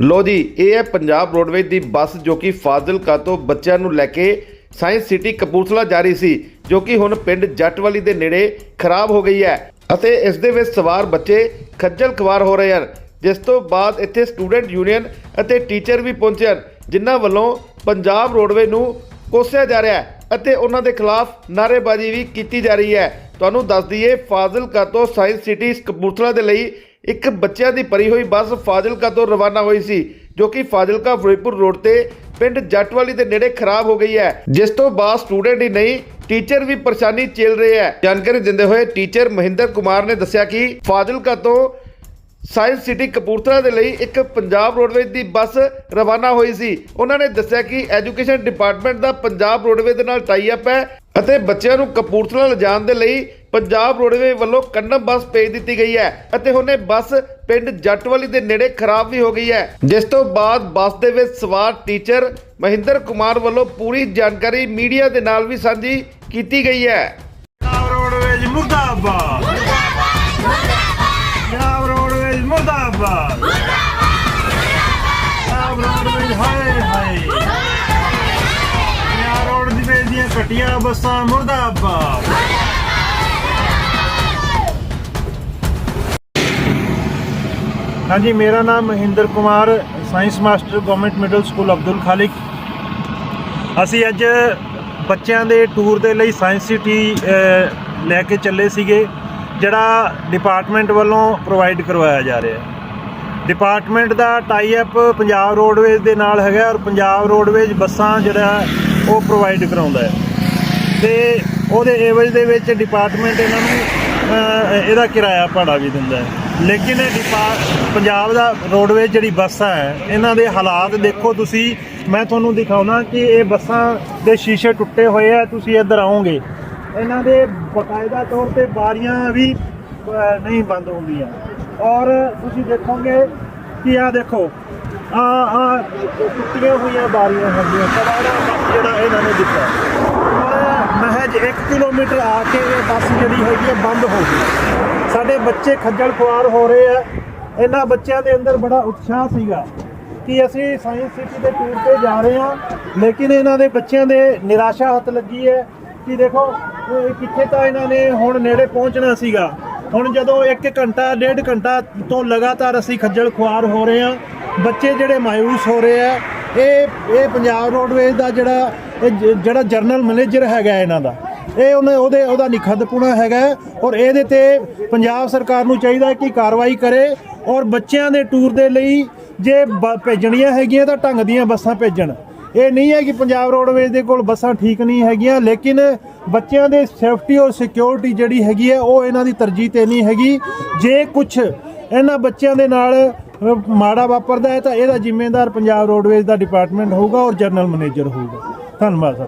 ਲੋ ਜੀ, ਇਹ ਹੈ ਪੰਜਾਬ ਰੋਡਵੇਜ਼ ਦੀ ਬੱਸ ਜੋ ਕਿ ਫਾਜ਼ਿਲਕਾ ਤੋਂ ਬੱਚਿਆਂ ਨੂੰ ਲੈ ਕੇ ਸਾਇੰਸ ਸਿਟੀ ਕਪੂਰਥਲਾ ਜਾ ਰਹੀ ਸੀ, ਜੋ ਕਿ ਹੁਣ ਪਿੰਡ ਜੱਟਵਾਲੀ ਦੇ ਨੇੜੇ ਖਰਾਬ ਹੋ ਗਈ ਹੈ ਅਤੇ ਇਸ ਦੇ ਵਿੱਚ ਸਵਾਰ ਬੱਚੇ ਖੱਜਲ ਖਵਾਰ ਹੋ ਰਹੇ ਹਨ, ਜਿਸ ਤੋਂ ਬਾਅਦ ਇੱਥੇ ਸਟੂਡੈਂਟ ਯੂਨੀਅਨ ਅਤੇ ਟੀਚਰ ਵੀ ਪਹੁੰਚੇ ਹਨ, ਜਿਨ੍ਹਾਂ ਵੱਲੋਂ ਪੰਜਾਬ ਰੋਡਵੇ ਨੂੰ ਕੋਸਿਆ ਜਾ ਰਿਹਾ ਹੈ ਅਤੇ ਉਹਨਾਂ ਦੇ ਖਿਲਾਫ ਨਾਅਰੇਬਾਜ਼ੀ ਵੀ ਕੀਤੀ ਜਾ ਰਹੀ ਹੈ। ਤੁਹਾਨੂੰ ਦੱਸ ਦਈਏ, ਫਾਜ਼ਿਲਕਾ ਤੋਂ ਸਾਇੰਸ ਸਿਟੀ ਕਪੂਰਥਲਾ ਦੇ ਲਈ ਇੱਕ ਬੱਚਿਆਂ ਦੀ ਭਰੀ ਹੋਈ ਬੱਸ ਫਾਜ਼ਿਲਕਾ ਤੋਂ ਰਵਾਨਾ ਹੋਈ ਸੀ, ਜੋ ਕਿ ਫਾਜ਼ਿਲਕਾ ਫਿਰੋਜ਼ਪੁਰ ਰੋਡ ਤੇ ਪਿੰਡ ਜੱਟਵਾਲੀ ਦੇ ਨੇੜੇ ਖਰਾਬ ਹੋ ਗਈ ਹੈ, ਜਿਸ ਤੋਂ ਬਾਅਦ ਸਟੂਡੈਂਟ ਹੀ ਨਹੀਂ, ਟੀਚਰ ਵੀ ਪਰੇਸ਼ਾਨੀ ਝੇਲ ਰਹੇ ਹੈ। ਜਾਣਕਾਰੀ ਦਿੰਦੇ ਹੋਏ ਟੀਚਰ ਮਹਿੰਦਰ ਕੁਮਾਰ ਨੇ ਦੱਸਿਆ ਕਿ ਫਾਜ਼ਿਲਕਾ ਤੋਂ ਸਾਇੰਸ ਸਿਟੀ ਕਪੂਰਥਲਾ ਦੇ ਲਈ ਇੱਕ ਪੰਜਾਬ ਰੋਡਵੇਜ਼ ਦੀ ਬੱਸ ਰਵਾਨਾ ਹੋਈ ਸੀ। ਉਹਨਾਂ ਨੇ ਦੱਸਿਆ ਕਿ ਐਜੂਕੇਸ਼ਨ ਡਿਪਾਰਟਮੈਂਟ ਦਾ ਪੰਜਾਬ ਰੋਡਵੇਜ਼ ਦੇ ਨਾਲ ਟਾਈ ਅਪ ਹੈ ਅਤੇ ਬੱਚਿਆਂ ਨੂੰ ਕਪੂਰਥਲਾ ਲਿਜਾਣ ਦੇ ਲਈ ਪੰਜਾਬ ਰੋਡਵੇ ਵੱਲੋਂ ਕੰਨਮ ਬੱਸ ਭੇਜ ਦਿੱਤੀ ਗਈ ਹੈ ਅਤੇ ਹੁਣ ਬੱਸ ਪਿੰਡ ਜੱਟਵਾਲੀ ਦੇ ਨੇੜੇ ਖਰਾਬ ਵੀ ਹੋ ਗਈ ਹੈ। ਜਿਸ ਤੋਂ ਬਾਅਦ ਬੱਸ ਦੇ ਵਿੱਚ ਸਵਾਰ ਟੀਚਰ ਮਹਿੰਦਰ ਕੁਮਾਰ ਵੱਲੋਂ ਪੂਰੀ ਜਾਣਕਾਰੀ ਮੀਡੀਆ ਦੇ ਨਾਲ ਵੀ ਸਾਂਝੀ ਕੀਤੀ ਗਈ ਹੈ। ਪੰਜਾਬ ਰੋਡਵੇਜ਼ ਮੁਰਦਾਬਾਦ। ਪੰਜਾਬ ਰੋਡਵੇਜ਼ ਮੁਰਦਾਬਾਦ। ਪੰਜਾਬ ਰੋਡਵੇਜ਼ ਹਾਏ ਹਾਏ। ਪੰਜਾਬ ਰੋਡਵੇਜ਼ ਦੀਆਂ ਘਟੀਆਂ ਬੱਸਾਂ ਮੁਰਦਾਬਾਦ। ਹਾਂਜੀ, ਮੇਰਾ ਨਾਮ Mahinder Kumar science master government middle school Abdul Khaliq. ਅਸੀਂ ਅੱਜ ਬੱਚਿਆਂ ਦੇ ਟੂਰ ਦੇ ਲਈ ਸਾਇੰਸ ਸਿਟੀ ਲੈ ਕੇ ਚੱਲੇ ਸੀਗੇ, ਜਿਹੜਾ ਡਿਪਾਰਟਮੈਂਟ ਵੱਲੋਂ ਪ੍ਰੋਵਾਈਡ ਕਰਵਾਇਆ ਜਾ ਰਿਹਾ ਹੈ। ਡਿਪਾਰਟਮੈਂਟ ਦਾ ਟਾਈ ਅਪ ਪੰਜਾਬ ਰੋਡਵੇਜ਼ ਦੇ ਨਾਲ ਹੈਗਾ ਔਰ ਪੰਜਾਬ ਰੋਡਵੇਜ਼ ਬੱਸਾਂ ਜਿਹੜਾ, ਉਹ ਪ੍ਰੋਵਾਈਡ ਕਰਾਉਂਦਾ ਹੈ। ਤੇ ਉਹਦੇ ਏਵਜ ਦੇ ਵਿੱਚ ਡਿਪਾਰਟਮੈਂਟ ਇਹਨਾਂ ਨੂੰ ਇਹਦਾ ਕਿਰਾਇਆ ਭਾੜਾ ਵੀ ਦਿੰਦਾ ਹੈ। ਲੇਕਿਨ ਇਹ ਡਿਪਾ- ਪੰਜਾਬ ਦਾ ਰੋਡਵੇਜ਼ ਜਿਹੜੀ ਬੱਸਾਂ ਹੈ ਇਹਨਾਂ ਦੇ ਹਾਲਾਤ ਦੇਖੋ ਤੁਸੀਂ। ਮੈਂ ਤੁਹਾਨੂੰ ਦਿਖਾਉਣਾ ਕਿ ਇਹ ਬੱਸਾਂ ਦੇ ਸ਼ੀਸ਼ੇ ਟੁੱਟੇ ਹੋਏ ਆ ਤੁਸੀਂ ਇੱਧਰ ਆਓਗੇ। ਇਹਨਾਂ ਦੇ ਬਕਾਇਦਾ ਤੌਰ ਤੇ ਬਾਰੀਆਂ ਵੀ ਅ, ਨਹੀਂ ਬੰਦ ਹੁੰਦੀਆਂ। ਔਰ ਤੁਸੀਂ ਦੇਖੋਗੇ ਕਿ ਆ ਦੇਖੋ ਆ ਆ ਟੁੱਟੀਆਂ ਹੋਈਆਂ ਬਾਰੀਆਂ ਹੁੰਦੀਆਂ। ਕਵਾੜਾ ਬੱਸ ਜਿਹੜਾ ਇਹਨਾਂ ਨੇ ਦਿੱਤਾ। ਮਹਿਜ 1 ਕਿਲੋਮੀਟਰ ਆ ਕੇ ਇਹ ਬੱਸ ਜਿਹੜੀ ਹੈਗੀ ਹੈ ਬੰਦ ਹੋ ਗਈ। ਸਾਡੇ ਬੱਚੇ ਖੱਜਲ ਖੁਆਰ ਹੋ ਰਹੇ ਆ। ਇਹਨਾਂ ਬੱਚਿਆਂ ਦੇ ਅੰਦਰ ਬੜਾ ਉਤਸ਼ਾਹ ਸੀਗਾ ਕਿ ਅਸੀਂ ਸਾਇੰਸ ਸਿਟੀ ਦੇ ਟੂਰ ਤੇ ਜਾ ਰਹੇ ਹਾਂ, ਲੇਕਿਨ ਇਹਨਾਂ ਦੇ ਬੱਚਿਆਂ ਦੇ ਨਿਰਾਸ਼ਾ ਹੱਥ ਲੱਗੀ ਹੈ ਕਿ ਦੇਖੋ, ਇਹ ਕਿੱਥੇ ਤਾਂ ਇਹਨਾਂ ਨੇ ਹੁਣ ਨੇੜੇ ਪਹੁੰਚਣਾ ਸੀਗਾ। ਹੁਣ ਜਦੋਂ 1 ਘੰਟਾ, ਡੇਢ ਘੰਟਾ ਤੋਂ ਲਗਾਤਾਰ ਅਸੀਂ ਖੱਜਲ ਖੁਆਰ ਹੋ ਰਹੇ ਹਾਂ, ਬੱਚੇ ਜਿਹੜੇ ਮਾਇੂਸ ਹੋ ਰਹੇ ਆ, ਇਹ ਇਹ ਪੰਜਾਬ ਰੋਡਵੇਜ਼ ਦਾ ਜਿਹੜਾ ਇਹ ਜ- ਜਿਹੜਾ ਜਰਨਲ ਮੈਨੇਜਰ ਹੈਗਾ ਇਹਨਾਂ ਦਾ, ਇਹ ਉਹਨੇ ਉਹਦੇ, ਉਹਦਾ ਨਿਖੱਦਪੁਣਾ ਹੈਗਾ ਔਰ ਇਹਦੇ ਤੇ ਪੰਜਾਬ ਸਰਕਾਰ ਨੂੰ ਚਾਹੀਦਾ ਕਿ ਕਾਰਵਾਈ ਕਰੇ ਔਰ ਬੱਚਿਆਂ ਦੇ ਟੂਰ ਦੇ ਲਈ ਜੇ ਬ- ਭੇਜਣੀਆਂ ਹੈਗੀਆਂ ਤਾਂ ਢੰਗ ਦੀਆਂ ਬੱਸਾਂ ਭੇਜਣ। ਇਹ ਨਹੀਂ ਹੈ ਕਿ ਪੰਜਾਬ ਰੋਡਵੇਜ਼ ਦੇ ਕੋਲ ਬੱਸਾਂ ਠੀਕ ਨਹੀਂ ਹੈਗੀਆਂ, ਲੇਕਿਨ ਬੱਚਿਆਂ ਦੇ ਸੇਫਟੀ ਔਰ ਸਿਕਿਉਰਿਟੀ ਜਿਹੜੀ ਹੈਗੀ ਹੈ, ਉਹ ਇਹਨਾਂ ਦੀ ਤਰਜੀਹ ਤੇ ਨਹੀਂ ਹੈਗੀ। ਜੇ ਕੁਝ ਇਹਨਾਂ ਬੱਚਿਆਂ ਦੇ ਨਾਲ ਮਾੜਾ ਵਾਪਰਦਾ ਹੈ ਤਾਂ ਇਹਦਾ ਜ਼ਿੰਮੇਦਾਰ ਪੰਜਾਬ ਰੋਡਵੇਜ਼ ਦਾ ਡਿਪਾਰਟਮੈਂਟ ਹੋਊਗਾ ਔਰ ਜਨਰਲ ਮੈਨੇਜਰ ਹੋਊਗਾ। Tanımaz.